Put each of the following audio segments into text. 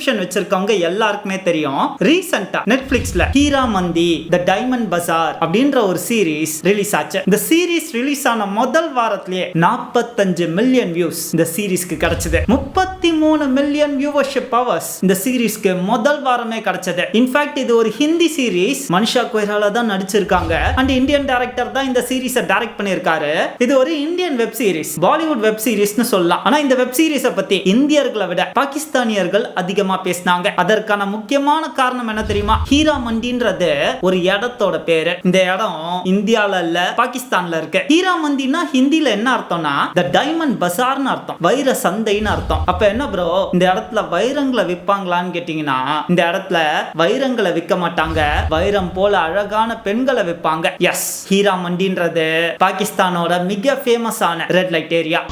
Subscription வச்சிருக்கவங்க எல்லாருக்குமே தெரியும். ரீசெண்டா நெட்ஃபிளிக்ஸ்ல ஹீரா மந்தி த டைமண்ட் பசார் அப்படின்ற ஒரு சீரிஸ் ரிலீஸ் ஆச்சு. இந்த சீரிஸ் ரிலீஸ் ஆன முதல் வாரத்திலேயே நாற்பத்தஞ்சு மில்லியன் வியூஸ் இந்த சீரிஸ்க்கு கிடைச்சது. முப்பத்தி மூணு மில்லியன் வியூவர்ஷிப் பவர்ஸ் இந்த சீரிஸ்க்கு முதல் வாரமே கிடைச்சது. இன்ஃபேக்ட் இது ஒரு ஹிந்தி சீரிஸ் மனிஷா கொய்ரால தான் நடிச்சிருக்காங்க. அண்ட் இந்தியன் டேரக்டர் தான் இந்த சீரிஸை டைரக்ட் பண்ணியிருக்காரு. இது ஒரு Indian web series Bollywood web சீரிஸ்னு சொல்லலாம். ஆனா இந்த வெப் சீரிஸை பத்தி இந்தியர்களை விட பாகிஸ்தானியர்கள் அதிகமாக அதிகமா பேசினாங்க. அதற்கான முக்கியமான காரணம் என்ன தெரியுமா? ஹீரா மண்டின்றது ஒரு இடத்தோட பேரு. இந்த இடம் இந்தியால இல்ல பாகிஸ்தான்ல இருக்கு. ஹீரா மந்தினா ஹிந்தில என்ன அர்த்தம்னா த டைமண்ட் பசார்னு அர்த்தம். வைர சந்தைன்னு அர்த்தம். அப்ப என்ன ப்ரோ இந்த இடத்துல வைரங்களை விற்பாங்களான்னு கேட்டீங்கன்னா இந்த இடத்துல வைரங்களை விற்க மாட்டாங்க. வைரம் போல அழகான பெண்களை விற்பாங்க. எஸ் ஹீரா மண்டின்றது பாகிஸ்தானோட மிக ஃபேமஸான red light area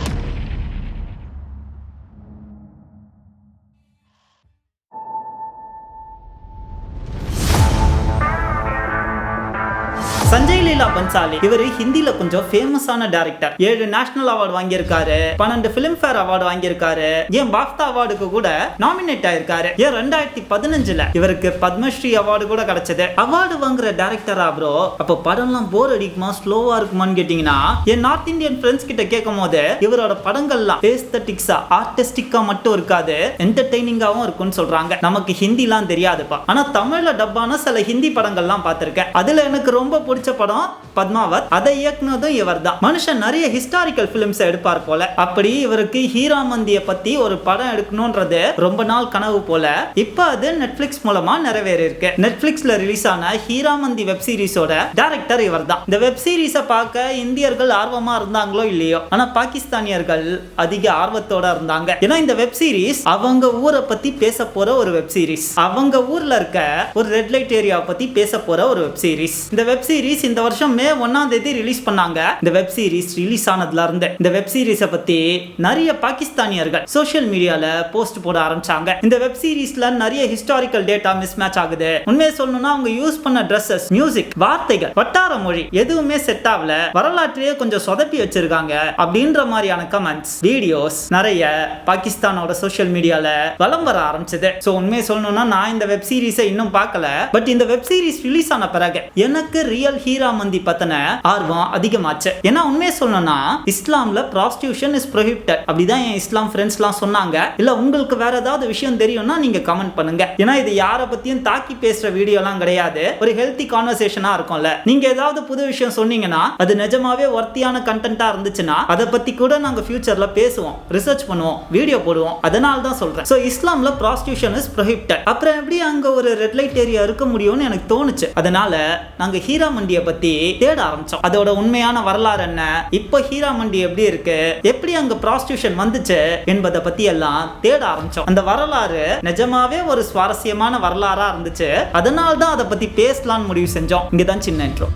Sanjay Bhansali. இவர் ஹிந்தில கொஞ்சம் ஃபேமஸான டேரக்டர் ஏழு நேஷனல் அவார்டு வாங்கியிருக்காரு. பன்னெண்டு பிலிம்ஃபேர் அவார்டு வாங்கியிருக்காரு. ஏன் பாஃப்தா அவார்டுக்கு கூட நாமினேட் ஆயிருக்காரு. ஏன் ரெண்டாயிரத்தி பதினஞ்சுல இவருக்கு பத்மஸ்ரீ அவார்டு கூட கிடைச்சது. அவார்டு வாங்குற டைரக்டரா ப்ரோ அப்போ படம்லாம் போர் அடிக்குமா? ஸ்லோவா இருக்குமான்னு கேட்டீங்கன்னா என் நார்த் இந்தியன் ஃப்ரெண்ட்ஸ் கிட்ட கேட்கும் போது இவரோட படங்கள்லாம் ஏஸ்தட்டிக்ஸா ஆர்டிஸ்டிக்கா மட்டும் இருக்காது. என்டர்டைனிங்காவும் இருக்கும்னு சொல்றாங்க. நமக்கு ஹிந்திலாம் தெரியாதுப்பா. ஆனா தமிழ்ல டப்பான சில ஹிந்தி படங்கள்லாம் பார்த்திருக்கேன். அதுல எனக்கு ரொம்ப பிடிச்ச படம் பத்மாவத் அதை இயக்குனதும் இவர் தான் மனுஷன் நிறைய ஹிஸ்டாரிக்கல் ஃபிலிம்ஸ் எடுப்பார் போல. அப்படி இவருக்கு ஹீராமந்திய பத்தி ஒரு படம் எடுக்கணும்ன்றது ரொம்ப நாள் கனவு போல. இப்போ அது நெட்ஃபிளிக்ஸ் மூலமா நிறைவேறியிருக்கு. நெட்ஃபிளிக்ஸ்ல ரிலீஸ் ஆன ஹீராமந்தி வெப் சீரிஸோட டைரக்டர் இவர் தான் இந்த வெப் சீரிஸை பார்க்க இந்தியர்கள் ஆர்வமா இருந்தாங்களோ இல்லையோ? ஆனா பாகிஸ்தானியர்கள் அதிக ஆர்வத்தோட இருந்தாங்க. ஏன்னா இந்த வெப் சீரிஸ் அவங்க ஊரை பத்தி பேச போற ஒரு வெப் சீரிஸ் அவங்க ஊர்ல இருக்க ஒரு ரெட் லைட் ஏரியா பத்தி பேச போற ஒரு வெப் சீரிஸ் இந்த வெப் சீரிஸ் இந்த வருஷம் மே ஒன்னாம் தேதி ரிலீஸ் பண்ணாங்க. இந்த வெப் சீரிஸ் ரிலீஸ் ஆனதுல இருந்து. இந்த வெப் சீரிஸை பத்தி நிறைய பாகிஸ்தானியர்கள் சோசியல் மீடியால போஸ்ட் போட ஆரம்பிச்சாங்க. இந்த வெப் சீரிஸ்ல நிறைய ஹிஸ்டாரிக்கல் டேட்டா மிஸ் மேட்ச் ஆகுது. உண்மையை சொல்லணும்னா அவங்க யூஸ் பண்ண ட்ரெஸ்ஸஸ் மியூசிக் வார்த்தைகள் வட்டார மொழி எதுவுமே செட் ஆகல. வரலாற்றையே கொஞ்சம் சொதப்பி வச்சிருக்காங்க அப்படின்ற மாதிரியான கமெண்ட்ஸ் வீடியோஸ் நிறைய பாகிஸ்தானோட சோசியல் மீடியால வலம் வர ஆரம்பிச்சது. ஸோ உண்மையை சொல்லணும்னா நான் இந்த வெப் சீரிஸை இன்னும் பார்க்கல. பட் இந்த வெப் சீரிஸ் ரிலீஸ் ஆன பிறகு எனக்கு ரியல் ஹீரா மந்தி பத்தின ஆர்வம் அதிகமாச்சு. ஏன்னா உண்மையை சொல்லணும்னா இஸ்லாம்ல ப்ராஸ்டியூஷன் இஸ் ப்ரொஹிப்டட் அப்படிதான் என் இஸ்லாம் ஃப்ரெண்ட்ஸ்லாம் சொன்னாங்க. இல்ல உங்களுக்கு வேற ஏதாவது விஷயம் தெரியும்னா நீங்க கமெண்ட் பண்ணுங்க. ஏன்னா இது யாரை பத்தியும் தாக்கி பேசுற வீடியோலாம் கிடையாது. ஒரு ஹெல்த்தி கான்வர்சேஷனா இருக்கும்ல. நீங்க ஏதாவது புது விஷயம் சொன்னீங்கன்னா அது நிஜமாவே ஒர்த்தியான கண்டென்ட்டா இருந்துச்சுன்னா அதை பத்தி கூட நாங்க ஃபியூச்சர்ல பேசுவோம். ரிசர்ச் பண்ணுவோம். வீடியோ போடுவோம். அதனால தான் சொல்றேன். ஸோ இஸ்லாம்ல ப்ராஸ்டியூஷன் இஸ் ப்ரொஹிப்டட் அப்புறம் எப்படி அங்க ஒரு ரெட் லைட் ஏரியா இருக்க முடியும்னு எனக்கு தோணுச்சு. அதனால நாங்க ஹீரா மண்டியை பத்தி தேட ஆரம்பிச்சோம். அதோட உண்மையான வரலாறு என்ன? இப்போ ஹீரா மண்டி எப்படி இருக்கு? எப்படி அங்க ப்ராஸ்டியூஷன் வந்துச்சு என்பதை பத்தி எல்லாம் தேட ஆரம்பிச்சோம். அந்த வரலாறு நிஜமாவே ஒரு சுவாரஸ்யமான வரலாறா இருந்துச்சு. அதனால தான் அதை பத்தி பேசலாம்னு முடிவு செஞ்சோம். இங்கதான் சின்ன இன்ட்ரோ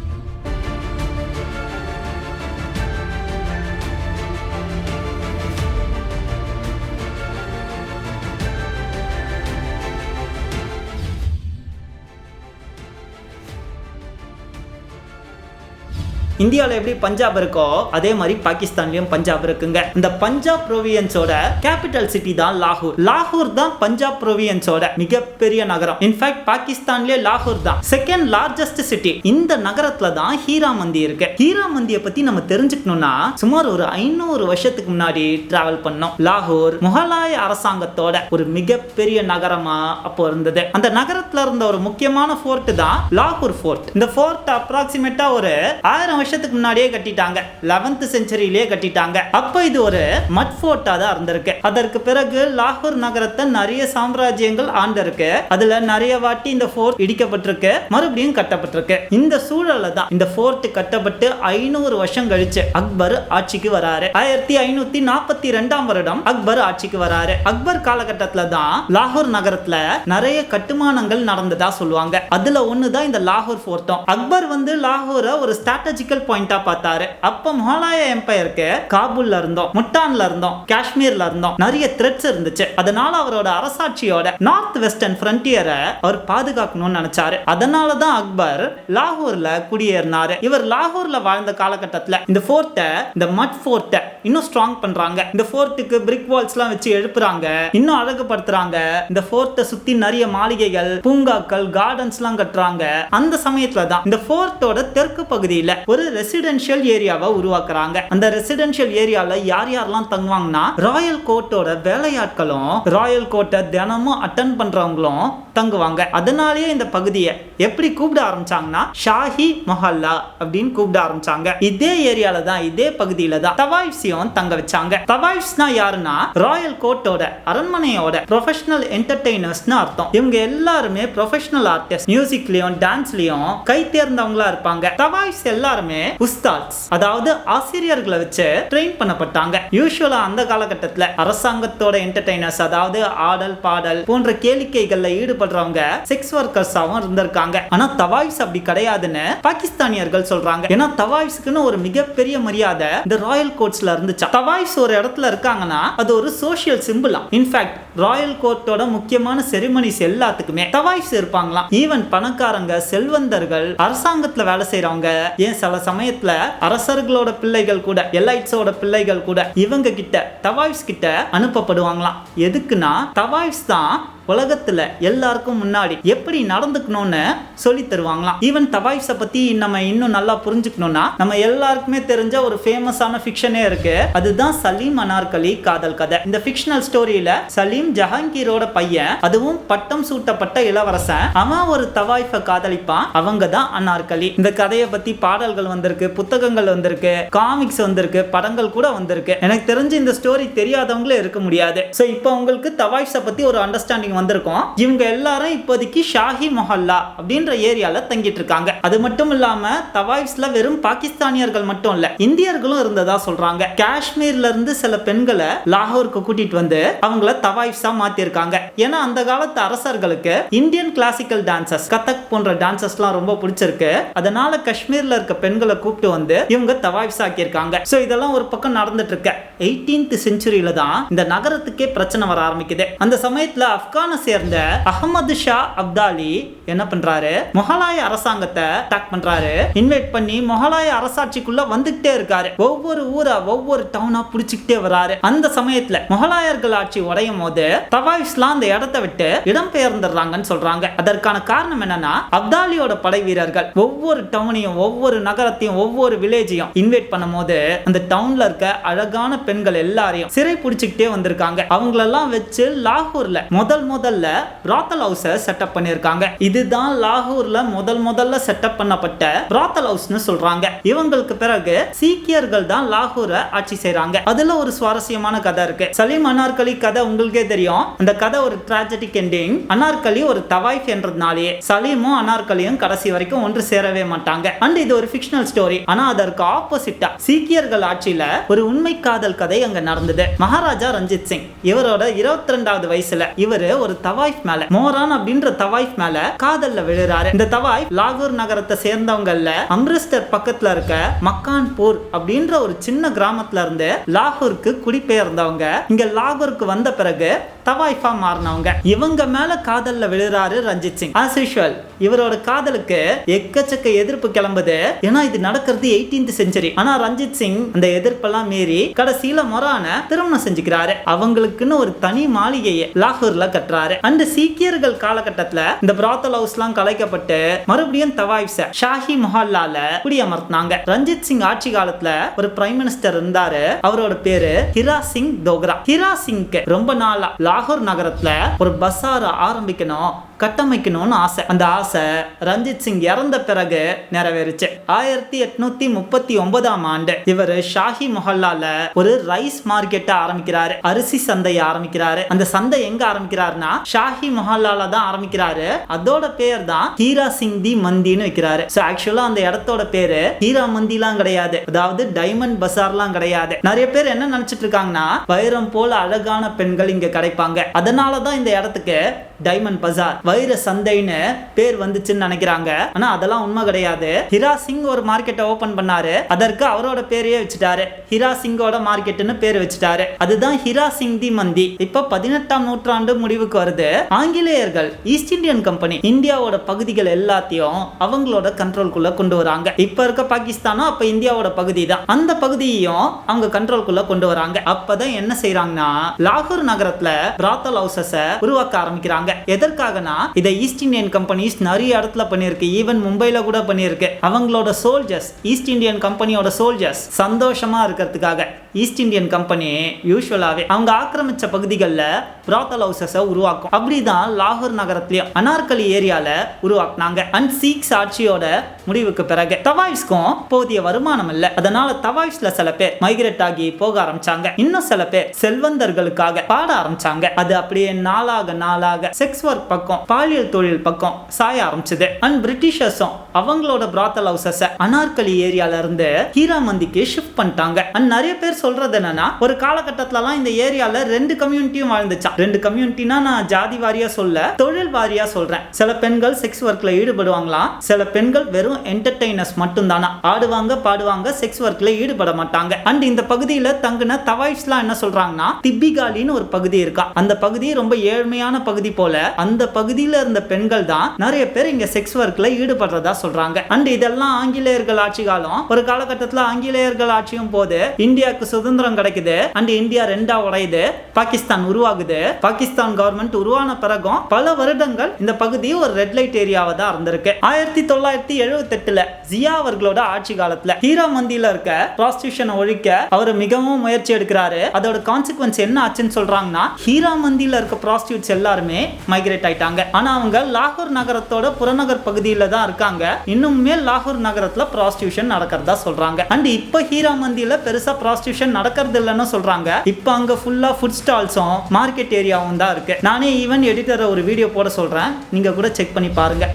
இந்தியாவில் எப்படி பஞ்சாப் இருக்கோ அதே மாதிரி பாகிஸ்தான்லயும் பஞ்சாப் இருக்குங்க. இந்த பஞ்சாப் ப்ரொவியன்ஸோட கேபிட்டல் சிட்டி தான் லாகூர். லாகூர் தான் பஞ்சாப் ப்ரொவியன்ஸோட மிகப்பெரிய நகரம். இன்ஃபேக்ட் பாகிஸ்தான்லயே லாகூர் தான். செகண்ட் லார்ஜஸ்ட் சிட்டி இந்த நகரத்துல தான் ஹீரா மந்தி இருக்கு. ஹீரா மந்தியை பத்தி நம்ம தெரிஞ்சுக்கணும்னா சுமார் ஒரு ஐநூறு வருஷத்துக்கு முன்னாடி டிராவல் பண்ணோம். லாகூர் முகலாய அரசாங்கத்தோட ஒரு மிகப்பெரிய நகரமா அப்போ இருந்தது. அந்த நகரத்துல இருந்த ஒரு முக்கியமான ஃபோர்ட் தான் லாகூர் ஃபோர்ட் இந்த ஃபோர்ட் அப்ராக்சிமேட்டா ஒரு ஆயிரம் வருஷம் வருஷத்துக்கு முன்னாடியே கட்டிட்டாங்க. லெவன்த் செஞ்சுரியிலேயே கட்டிட்டாங்க. அப்போ இது ஒரு மட் ஃபோர்ட்டா தான் இருந்திருக்கு. அதற்கு பிறகு லாகூர் நகரத்தை நிறைய சாம்ராஜ்யங்கள் ஆண்டிருக்கு. அதுல நிறைய வாட்டி இந்த ஃபோர்ட் இடிக்கப்பட்டிருக்கு. மறுபடியும் கட்டப்பட்டிருக்கு. இந்த சூழல்ல தான் இந்த ஃபோர்ட் கட்டப்பட்டு ஐநூறு வருஷம் கழிச்சு அக்பர் ஆட்சிக்கு வராரு. ஆயிரத்தி ஐநூத்தி நாற்பத்தி ரெண்டாம் வருடம் அக்பர் ஆட்சிக்கு வராரு. அக்பர் காலகட்டத்துல தான் லாகூர் நகரத்துல நிறைய கட்டுமானங்கள் நடந்ததா சொல்லுவாங்க. அதுல ஒண்ணுதான் இந்த லாகூர் ஃபோர்ட்டும் அக்பர் வந்து லாகூரை ஒரு ஸ்ட்ராட்டஜிக்கல் ஃபோக்கல் பாயிண்டா பார்த்தாரு. அப்ப மொகலாய எம்பையருக்கு காபூல்ல இருந்தோம் முட்டான்ல இருந்தோம் காஷ்மீர்ல இருந்தோம். நிறைய த்ரெட்ஸ் இருந்துச்சு. அதனால அவரோட அரசாட்சியோட நார்த் வெஸ்டர்ன் ஃப்ரண்டியரை அவர் பாதுகாக்கணும்னு நினைச்சாரு. அதனால தான் அக்பர் லாகூர்ல குடியேறினாரு. இவர் லாகூர்ல வாழ்ந்த காலகட்டத்துல இந்த ஃபோர்ட்டை இந்த மட் ஃபோர்ட்டை இன்னும் ஸ்ட்ராங் பண்றாங்க. இந்த ஃபோர்ட்டுக்கு பிரிக் வால்ஸ்லாம் வச்சு எழுப்புறாங்க. இன்னும் அழகுபடுத்துறாங்க. இந்த ஃபோர்ட்டை சுத்தி நிறைய மாளிகைகள் பூங்காக்கள் கார்டன்ஸ்லாம் கட்டுறாங்க. அந்த சமயத்துல தான் இந்த ஃபோர்ட்டோட தெற்கு பகுதியில ஒரு ரெசிடென்ஷியல் ஏரியாவை உருவாக்குறாங்க. அந்த ரெசிடென்ஷியல் ஏரியாவில் யார் யாரெல்லாம் தங்குவாங்கன்னா ராயல் கோர்ட்டோட வேலையாட்களும் ராயல் கோர்ட்டை தினமும் அட்டன் பண்றவங்களும் தங்குவாங்க. அதனாலேயே இந்த பகுதியை எப்படி கூப்பிட ஆரம்பிச்சாங்கன்னா ஷாஹி மொஹல்லா அப்படின்னு கூப்பிட ஆரம்பிச்சாங்க. இதே ஏரியால தான் இதே பகுதியில தான் தவாய்ஸையும் தங்க வச்சாங்க. தவாய்ஸ்னா யாருன்னா ராயல் கோர்ட்டோட அரண்மனையோட ப்ரொஃபஷனல் என்டர்டெய்னர்ஸ்னு அர்த்தம். இவங்க எல்லாருமே ப்ரொஃபஷனல் ஆர்டிஸ்ட் மியூசிக்லயும் டான்ஸ்லயும் கை தேர்ந்தவங்களா இருப்பாங்க. தவாய்ஸ் எல்லாருமே உஸ்தாத்ஸ் அதாவது ஆசிரியர்களை வச்சு ட்ரெயின் பண்ணப்பட்டாங்க. யூஸ்வலா அந்த காலகட்டத்துல அரசாங்கத்தோட என்டர்டைனர்ஸ் அதாவது ஆடல் பாடல் போன்ற கேளிக்கைகள்ல ஈடுபடுறவங்க செக்ஸ் ஒர்க்கர்ஸாவும் இருந்திருக்காங்க. ஆனா தவாய்ஸ் அப்படி கிடையாதுன்னு பாகிஸ்தானியர்கள் சொல்றாங்க. ஏன்னா தவாய்ஸ்க்குன்னு ஒரு மிகப்பெரிய மரியாதை இந்த ராயல் கோர்ட்ஸ்ல இருந்துச்சா? தவாய்ஸ் ஒரு இடத்துல இருக்காங்கன்னா அது ஒரு சோசியல் சிம்பிளா இன்ஃபேக்ட் ராயல் கோர்ட்டோட முக்கியமான செரிமனிஸ் எல்லாத்துக்குமே தவாய்ஸ் இருப்பாங்களாம். ஈவன் பணக்காரங்க செல்வந்தர்கள் அரசாங்கத்துல வேலை செய்யறவங்க ஏன் சில சமயத்துல அரசர்களோட பிள்ளைகள் கூட எலைட்ஸோட பிள்ளைகள் கூட இவங்க கிட்ட தவாய்ஸ் கிட்ட அனுப்பப்படுவாங்களாம். எதுக்குன்னா தவாய்ஸ் தான் உலகத்துல எல்லாருக்கும் முன்னாடி எப்படி நடந்துக்கணும்னு சொல்லி தருவாங்களாம். ஈவன் தவாய்ஸை பத்தி நம்ம இன்னும் நல்லா புரிஞ்சுக்கணும்னா நம்ம எல்லாருக்குமே தெரிஞ்ச ஒரு ஃபேமஸான ஃபிக்ஷனே இருக்கு. அதுதான் சலீம் அனார்கலி காதல் கதை. இந்த ஃபிக்ஷனல் ஸ்டோரியில சலீம் ஜஹாங்கீரோட பையன் அதுவும் பட்டம் சூட்டப்பட்ட இளவரசன் அவன் ஒரு தவாய்ஃபை காதலிப்பான். அவங்க தான் அனார்கலி இந்த கதையை பத்தி பாடல்கள் வந்திருக்கு புத்தகங்கள் வந்திருக்கு காமிக்ஸ் வந்திருக்கு படங்கள் கூட வந்திருக்கு. எனக்கு தெரிஞ்சு இந்த ஸ்டோரி தெரியாதவங்களே இருக்க முடியாது. ஸோ இப்போ உங்களுக்கு தவாய்ஸை பற்றி ஒரு அண்டர்ஸ்டாண்டிங் வந்திருக்கும். இவங்க எல்லாரும் இப்போதைக்கு ஷாஹி மொஹல்லா அப்படின்ற ஏரியாவில் தங்கிட்டு இருக்காங்க. அது மட்டும் இல்லாமல் தவாய்ஸ்ல வெறும் பாகிஸ்தானியர்கள் மட்டும் இல்லை இந்தியர்களும் இருந்ததா சொல்றாங்க. காஷ்மீர்ல இருந்து சில பெண்களை லாகூருக்கு கூட்டிட்டு வந்து அவங்கள தவாய்ஸா மாத்திருக்காங்க. ஏன்னா அந்த காலத்து அரசர்களுக்கு இந்தியன் கிளாசிக்கல் டான்சஸ் கதக் போன்ற டான்சஸ்லாம் ரொம்ப பிடிச்சிருக்கு. அதனால காஷ்மீர்ல இருக்க பெண்கள் கூப்பிட்டு வந்து இவங்க தவாய்ஸ் ஆக்கியிருக்காங்க ஸோ இதெல்லாம் ஒரு பக்கம் நடந்துட்டு இருக்க எயிட்டீன்த் செஞ்சுரியில தான் இந்த நகரத்துக்கே பிரச்சனை வர ஆரம்பிக்குது. அந்த சமயத்துல ஆப்கானை சேர்ந்த அகமது ஷா அப்தாலி என்ன பண்றாரு? முகலாய அரசாங்கத்தை அட்டாக் பண்றாரு. இன்வைட் பண்ணி முகலாய அரசாட்சிக்குள்ள வந்துகிட்டே இருக்காரு. ஒவ்வொரு ஊரா ஒவ்வொரு டவுனா புடிச்சுக்கிட்டே வராரு. அந்த சமயத்துல முகலாயர்கள் ஆட்சி உடையும் போது தவாய்ஸ்லாம் அந்த இடத்தை விட்டு இடம் பெயர்ந்துடுறாங்கன்னு சொல்றாங்க. அதற்கான காரணம் என்னன்னா அப்தாலியோட படை வீரர்கள் ஒவ்வொரு டவுனையும் ஒவ்வொரு நகர எல்லாத்தையும் ஒவ்வொரு வில்லேஜையும் இன்வைட் பண்ணும்போது அந்த டவுன்ல இருக்க அழகான பெண்கள் எல்லாரையும் சிறை பிடிச்சிக்கிட்டே வந்திருக்காங்க. அவங்களெல்லாம் வச்சு லாகூர்ல முதல் முதல்ல பிராத்தல் ஹவுஸை செட்டப் பண்ணியிருக்காங்க. இதுதான் லாகூர்ல முதல் முதல்ல செட்டப் பண்ணப்பட்ட பிராத்தல் ஹவுஸ்னு சொல்றாங்க. இவங்களுக்கு பிறகு சீக்கியர்கள் தான் லாகூரை ஆட்சி செய்றாங்க. அதுல ஒரு சுவாரஸ்யமான கதை இருக்கு. சலீம் அனார்கலி கதை உங்களுக்கே தெரியும். அந்த கதை ஒரு டிராஜடிக் எண்டிங் அனார்கலி ஒரு தவாய்ஃப் என்றதுனாலேயே சலீமும் அனார்கலியும் கடைசி வரைக்கும் ஒன்று சேரவே மாட்டாங்க. அண்ட் இது ஒரு ஃபிக்ஷனல் ஸ்டோரி ஆனா அதற்கு ஆப்போசிட்டா சீக்கியர்கள் ஆட்சியில ஒரு உண்மை காதல் கதை அங்க நடந்தது. மகாராஜா ரஞ்சித் சிங் இவரோட இருபத்தி ரெண்டாவது வயசுல இவரு ஒரு தவாய்ஃப் மேல மோரான் அப்படின்ற தவாய்ஃப் மேல காதல்ல விழுறாரு. இந்த தவாய்ஃப் லாகூர் நகரத்தை சேர்ந்தவங்கல்ல அம்ரிஸ்டர் பக்கத்துல இருக்க மக்கான்பூர் அப்படின்ற ஒரு சின்ன கிராமத்துல இருந்து லாகூருக்கு குடிபெயர்ந்தவங்க. இங்க லாகூருக்கு வந்த பிறகு தவாய்ஃபா மாறினவங்க. இவங்க மேல காதல்ல விழுறாரு ரஞ்சித் சிங். ஆஸ் யூஷுவல் இவரோட காதலுக்கு எக்கச்சக்க எதிர்ப்பு கிளம்புது. ஏன்னா இது நடக்கிறது எயிட்டீன்த் செஞ்சுரி ஆனா ரஞ்சித் சிங் அந்த எதிர்ப்பெல்லாம் மீறி கடைசியில மொரான திருமணம் செஞ்சுக்கிறாரு. அவங்களுக்குன்னு ஒரு தனி மாளிகையை லாகூர்ல கட்டுறாரு. அந்த சீக்கியர்கள் காலகட்டத்துல இந்த பிராத்தல் எல்லாம் கலைக்கப்பட்டு மறுபடியும் தவாய்ஸ ஷாஹி மொஹல்லால குடியமர்த்தினாங்க. ரஞ்சித் சிங் ஆட்சி காலத்துல ஒரு பிரைம் மினிஸ்டர் இருந்தாரு. அவரோட பேரு ஹிரா சிங் தோக்ரா. ஹிரா சிங்க்கு ரொம்ப நாளா லாகூர் நகரத்துல ஒரு பசார ஆரம்பிக்கணும். கட்டமைக்கணும்னு ஆசை. அந்த ஆசை ரஞ்சித் சிங் இறந்த பிறகு நிறைவேறுச்சு. ஆயிரத்தி எட்நூத்தி முப்பத்தி ஒன்பதாம் ஆண்டு இவர் ஷாஹி மொஹல்லால ஒரு ரைஸ் மார்க்கெட்டை ஆரம்பிக்கிறாரு. அரிசி சந்தையை ஆரம்பிக்கிறாரு. அந்த சந்தை எங்க ஆரம்பிக்கிறாருன்னா ஷாஹி மொஹல்லால தான் ஆரம்பிக்கிறாரு. அதோட பேர் தான் ஹீரா சிங் தி மந்தின்னு வைக்கிறாரு. ஸோ ஆக்சுவலா அந்த இடத்தோட பேரு ஹீரா மந்திலாம் கிடையாது. அதாவது டைமண்ட் பசார்லாம் கிடையாது. நிறைய பேர் என்ன நினைச்சிட்டு இருக்காங்கன்னா வைரம் போல அழகான பெண்கள் இங்க கிடைப்பாங்க. அதனாலதான் இந்த இடத்துக்கு டைமண்ட் பஜார். வைர சந்தைன்னு பேர் வந்துச்சுன்னு நினைக்கிறாங்க. ஆனா அதெல்லாம் உண்மை கிடையாது. ஹிரா சிங் ஒரு மார்க்கெட்டை ஓபன் பண்ணாரு. அதற்கு அவரோட பேரையே வச்சுட்டாரு. ஹிரா சிங்கோட மார்க்கெட்னு பேர் வச்சுட்டாரு. அதுதான் ஹிரா சிங் தி மந்தி. இப்ப பதினெட்டாம் நூற்றாண்டு முடிவுக்கு வருது. ஆங்கிலேயர்கள் ஈஸ்ட் இந்தியன் கம்பெனி இந்தியாவோட பகுதிகள் எல்லாத்தையும் அவங்களோட கண்ட்ரோல்குள்ள கொண்டு வராங்க. இப்ப இருக்க பாகிஸ்தானும் அப்ப இந்தியாவோட பகுதி தான். அந்த பகுதியையும் அவங்க கண்ட்ரோல்குள்ள கொண்டு வராங்க. அப்பதான் என்ன செய்யறாங்கன்னா லாகூர் நகரத்துல பிராத்தல் ஹவுசஸ உருவாக்க ஆரம்பிக்கிறாங்க. எதற்காகனா? இதை ஈஸ்ட் இந்தியன் கம்பெனிஸ் நிறைய இடத்துல பண்ணியிருக்கு. ஈவன் மும்பைல கூட பண்ணியிருக்கு. அவங்களோட சோல்ஜர்ஸ் ஈஸ்ட் இந்தியன் கம்பெனியோட சோல்ஜர்ஸ் சந்தோஷமா இருக்கிறதுக்காக. ஈஸ்ட் இந்தியன் கம்பெனி யூஸ்வலாகவே அவங்க ஆக்கிரமிச்ச பகுதிகளில் ப்ராத்தல் ஹவுசஸை உருவாக்கும். அப்படிதான் லாகூர் நகரத்திலையும் அனார்கலி ஏரியாவில் உருவாக்குனாங்க. அண்ட் சீக்ஸ் ஆட்சியோட முடிவுக்கு பிறகு தவாய்ஸ்க்கும் போதிய வருமானம் இல்லை. அதனால தவாய்ஸ்ல சில பேர் மைக்ரேட் ஆகி போக ஆரம்பிச்சாங்க. இன்னும் சில பேர் செல்வந்தர்களுக்காக பாட ஆரம்பிச்சாங்க. அது அப்படியே நாளாக நாளாக செக்ஸ் ஒர்க் பக்கம் பாலியல் தொழில் பக்கம் சாய ஆரம்பிச்சது. அண்ட் பிரிட்டிஷர்ஸும் அவங்களோட பிராத்தல் ஹவுசஸ் அனார்கலி ஏரியால இருந்து ஹீராமந்திக்கு ஷிஃப்ட் பண்ணிட்டாங்க. அண்ட் நிறைய பேர் சொல்றது என்னன்னா ஒரு காலகட்டத்துலலாம் இந்த ஏரியால ரெண்டு கம்யூனிட்டியும் வாழ்ந்துச்சா ரெண்டு கம்யூனிட்டினா நான் ஜாதி வாரியா சொல்ல தொழில் வாரியா சொல்றேன். சில பெண்கள் செக்ஸ் ஒர்க்ல ஈடுபடுவாங்களாம். சில பெண்கள் வெறும் என்டர்டைனர்ஸ் மட்டும் தானா ஆடுவாங்க பாடுவாங்க செக்ஸ் ஒர்க்ல ஈடுபட மாட்டாங்க. அண்ட் இந்த பகுதியில தங்கின தவாய்ஸ்லாம் என்ன சொல்றாங்கன்னா திப்பிகாலின்னு ஒரு பகுதி இருக்கா? அந்த பகுதி ரொம்ப ஏழ்மையான பகுதி போல அந்த பகுதியில இருந்த பெண்கள் தான் நிறைய பேர் இங்க செக்ஸ் ஒர்க்ல ஈடுபடுறதா சொல்றாங்க. அண்ட் இதெல்லாம் ஆங்கிலேயர்கள் ஆட்சி காலம். ஒரு காலகட்டத்துல ஆங்கிலேயர்கள் ஆட்சியும் போது இந்தியாவுக்கு சுதந்திரம் கிடைக்குது. அண்ட் இந்தியா ரெண்டா உடையுது. பாகிஸ்தான் உருவாகுது. பாகிஸ்தான் கவர்மெண்ட் உருவான பிறகும் பல வருடங்கள் இந்த பகுதி ஒரு ரெட் லைட் ஏரியாவை தான் இருந்திருக்கு. ஆயிரத்தி தொள்ளாயிரத்தி எழுபது எட்டுல ஜியா அவர்களோட ஆட்சி காலத்துல ஹீரா மந்தியில இருக்க ப்ராஸ்டியூஷனை ஒழிக்க அவர் மிகவும் முயற்சி எடுக்கிறாரு. அதோட கான்சிக்வன்ஸ் என்ன ஆச்சுன்னு சொல்றாங்கன்னா ஹீரா மந்தியில இருக்க ப்ராஸ்டியூட்ஸ் எல்லாருமே மைக்ரேட் ஆயிட்டாங்க. ஆனா அவங்க லாகூர் நகரத்தோட புறநகர் பகுதியில தான் இருக்காங்க. இன்னுமே லாகூர் நகரத்துல ப்ராஸ்டியூஷன் நடக்கிறதா சொல்றாங்க. அண்ட் இப்ப ஹீரா மந்தியில பெருசா ப்ராஸ்டியூஷன் நடக்கிறது இல்லைன்னு சொல்றாங்க. இப்ப அங்க ஃபுல்லா ஃபுட் ஸ்டால்ஸும் மார்க்கெட் ஏரியாவும் தான் இருக்கு. நானே ஈவன் எடிட்டரை ஒரு வீடியோ போட சொல்றேன். நீங்க கூட செக் பண்ணி பாருங்க.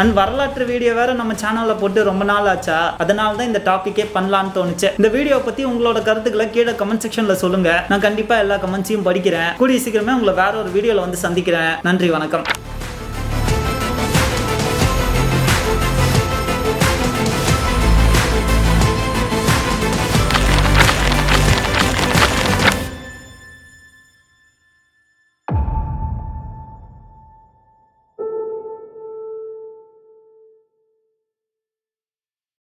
அண்ட் வரலாற்று வீடியோ வேற நம்ம சேனல்ல போட்டு ரொம்ப நாள் ஆச்சா? அதனால தான் இந்த டாப்பிக்கே பண்ணலான்னு தோணுச்சு. இந்த வீடியோ பத்தி உங்களோட கருத்துக்களை கீழே கமெண்ட் செக்ஷன்ல சொல்லுங்க. நான் கண்டிப்பா எல்லா கமெண்ட்ஸையும் படிக்கிறேன். கூடிய சீக்கிரமே உங்களை வேற ஒரு வீடியோல வந்து சந்திக்கிறேன். நன்றி வணக்கம்.